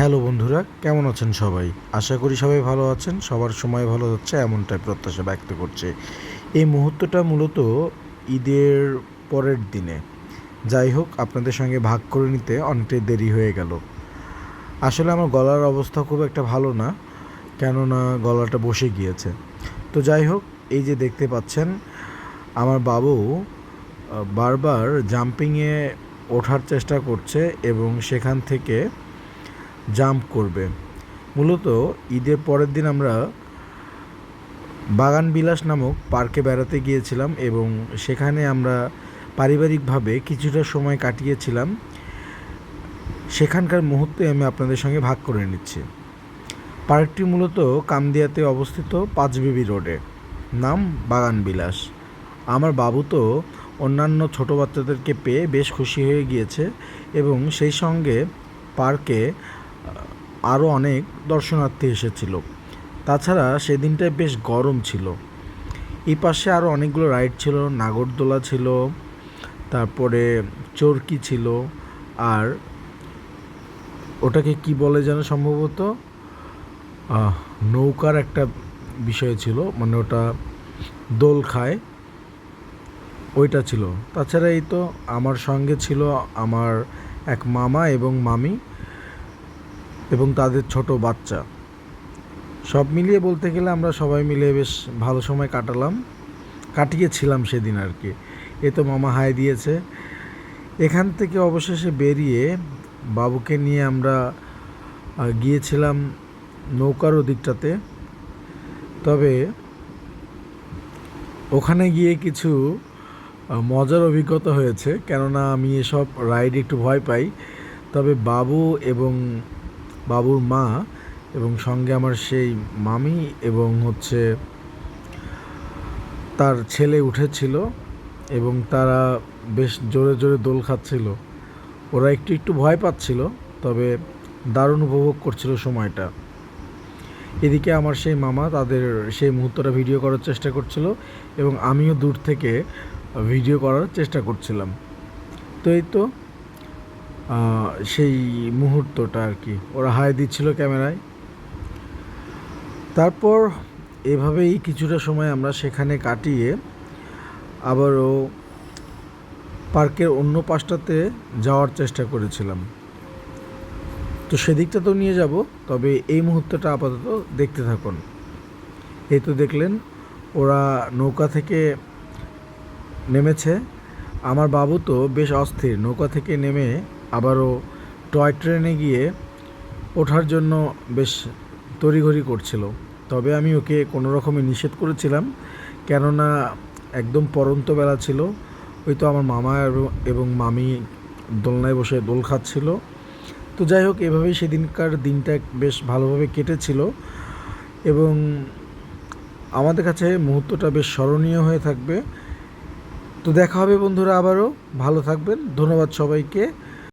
Hello বন্ধুরা, কেমন আছেন সবাই? আশা করি সবাই ভালো আছেন। সবার সময় ভালো যাচ্ছে, এমনটাই প্রত্যাশা ব্যক্ত করছে। এই মুহূর্তটা মূলত ঈদের পরের দিনে। যাই হোক, আপনাদের সঙ্গে ভাগ করে নিতে অনেকটাই দেরি হয়ে গেল। আসলে আমার গলার অবস্থা খুব একটা ভালো না, কেননা গলাটা বসে গিয়েছে। তো যাই হোক, এই যে দেখতে পাচ্ছেন, আমার বাবু বারবার জাম্পিংয়ে ওঠার চেষ্টা করছে এবং সেখান থেকে জাম্প করবে। মূলত ঈদের পরের দিন আমরা বাগান বিলাস নামক পার্কে বেড়াতে গিয়েছিলাম এবং সেখানে আমরা পারিবারিকভাবে কিছুটা সময় কাটিয়েছিলাম। সেখানকার মুহূর্তে আমি আপনাদের সঙ্গে ভাগ করে নিচ্ছি। পার্কটি মূলত কামদিয়াতে অবস্থিত পাঁচবিবি রোডে। নাম বাগান বিলাস। আমার বাবু তো অন্যান্য ছোট বাচ্চাদেরকে পেয়ে বেশ খুশি হয়ে গিয়েছে এবং সেই সঙ্গে পার্কে আরও অনেক দর্শনার্থী এসেছিল। তাছাড়া সেদিনটায় বেশ গরম ছিল। এই পাশে আরও অনেকগুলো রাইড ছিল, নাগরদোলা ছিল, তারপরে চরকি ছিল, আর ওটাকে কি বলে যেন সম্ভবত? নৌকার একটা বিষয় ছিল মানে ওটা দোল খায়, ওইটা ছিল। তাছাড়া এই তো আমার সঙ্গে ছিল আমার এক মামা এবং মামি। এবং তাদের ছোট বাচ্চা। সব মিলিয়ে বলতে গেলে আমরা সবাই মিলে বেশ ভালো সময় কাটালাম। কাটিয়েছিলাম সেদিন আর কি। এ তো মামা হাই দিয়েছে। এখান থেকে অবশেষে বেরিয়ে বাবুকে নিয়ে আমরা গিয়েছিলাম নৌকার ওদিকটাতে। তবে ওখানে গিয়ে কিছু মজার অভিজ্ঞতা হয়েছে। কেননা আমি এসব রাইড একটু ভয় পাই। তবে বাবু এবং বাবুর মা এবং সঙ্গে আমার সেই মামি এবং হচ্ছে তার ছেলে উঠেছিল এবং তারা বেশ জোরে জোরে দোল খাচ্ছিল। ওরা একটু একটু ভয় পাচ্ছিল, তবে দারুণ উপভোগ করছিল সময়টা। এদিকে আমার সেই মামা তাদের সেই মুহূর্তটা ভিডিও করার চেষ্টা করছিল এবং আমিও দূর থেকে ভিডিও করার চেষ্টা করছিলাম। তো এই তো সেই মুহূর্তটা আর কি। ওরা হাই দিচ্ছিল ক্যামেরায়। তারপর এভাবেই কিছুটা সময় আমরা সেখানে কাটিয়ে আবারও পার্কের অন্য পাশটাতে যাওয়ার চেষ্টা করেছিলাম। তো সেদিকটা তো নিয়ে যাব, তবে এই মুহূর্তটা আপাতত দেখতে থাকুন। এই তো দেখলেন, ওরা নৌকা থেকে নেমেছে। আমার বাবু তো বেশ অস্থির, নৌকা থেকে নেমে আবারও টয় ট্রেনে গিয়ে ওঠার জন্য বেশ তড়িঘড়ি করছিল। তবে আমি ওকে কোনো রকমে নিষেধ করেছিলাম, কেননা একদম পরন্ত বেলা ছিল। ওই তো আমার মামা এবং মামি দোলনায় বসে দোল খাচ্ছিল। তো যাই হোক, এভাবেই সেদিনকার দিনটা বেশ ভালোভাবে কেটেছিল এবং আমাদের কাছে মুহূর্তটা বেশ স্মরণীয় হয়ে থাকবে। তো দেখা হবে বন্ধুরা আবারও। ভালো থাকবেন। ধন্যবাদ সবাইকে।